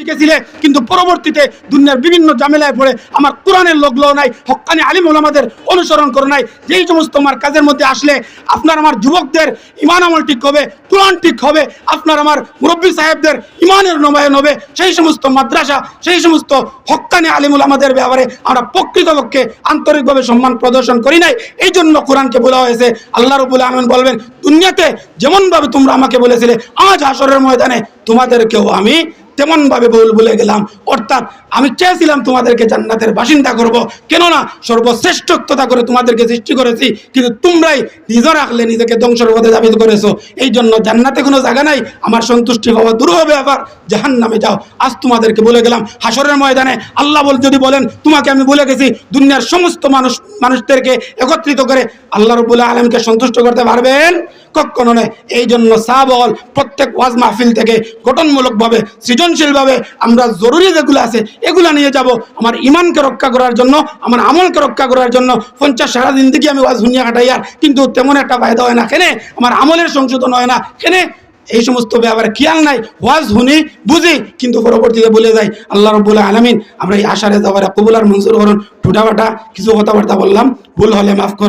শিখেছিলে, কিন্তু পরবর্তীতে দুনিয়ার বিভিন্ন ঝামেলায় পড়ে আমার কোরআনের লগলো নাই, হক্কানি আলিম ওলামাদের অনুসরণ করো নাই। যেই সমস্ত আমার কাজের মধ্যে আসলে আপনার আমার যুবকদের ইমান আমল ঠিক হবে, কোরআন ঠিক হবে, আপনার আমার মুরব্বী সাহেবদের ইমানের নবায়ন হবে, সেই সমস্ত মাদ্রাসা, সেই সমস্ত হক্কানি আলিমুল আমাদের ব্যাপারে আমরা প্রকৃতপক্ষে আন্তরিকভাবে সম্মান প্রদর্শন করি নাই। এই জন্য কোরআনকে বলা হয়েছে, আল্লাহ রবুল আলমিন বলবেন, দুনিয়াতে যেমনভাবে তোমরা আমাকে বলেছিলে, আজ আসরের ময়দানে তোমাদেরকেও আমি তেমন ভুল ভুলে বলে গেলাম। অর্থাৎ আমি চেয়েছিলাম তোমাদেরকে জান্নাতের বাসিন্দা করব। কেননা সর্বশ্রেষ্ঠতা করে তোমাদেরকে সৃষ্টি করেছি, কিন্তু তোমরাই নিজে রাখলে নিজেকে ধ্বংসের পথে দাবি করেছ। এই জন্য জান্নাতে কোনো জায়গা নাই, আমার সন্তুষ্টি হওয়া দূর হবে আবার। জাহান নামে যাও। আজ তোমাদেরকে বলে গেলাম হাসরের ময়দানে আল্লাহ বল যদি বলেন, তোমাকে আমি বলে গেছি, দুনিয়ার সমস্ত মানুষ মানুষদেরকে একত্রিত করে আল্লাহ রবুল্লাহ আলমকে সন্তুষ্ট করতে পারবেন? কখনো নয়। এই জন্য সাবল প্রত্যেক ওয়াজ মাহফিল থেকে গঠনমূলকভাবে, সৃজনশীলভাবে আমরা জরুরি যেগুলো আছে এগুলো নিয়ে যাব। আমার ইমানকে রক্ষা করার জন্য, আমার আমলকে রক্ষা করার জন্য পঞ্চাশ সারা দিন থেকে আমি ওয়াজ শুনিয়া কাটাই। আর কিন্তু তেমন একটা ফায়দা হয় না। কেনে? আমার আমলের সংশোধন হয় না। কেনে? এই সমস্ত ব্যাপারে খেয়াল নাই। ওয়াজ শুনি, বুঝি, কিন্তু পরবর্তীতে বলে যাই, আল্লাহ রবুল্লাহ আলমিন, আমরা এই আশারে যাওয়ার কবুলার মঞ্জুর করুন। টুটাবাটা কিছু কথাবার্তা বললাম, ভুল হলে মাফ করে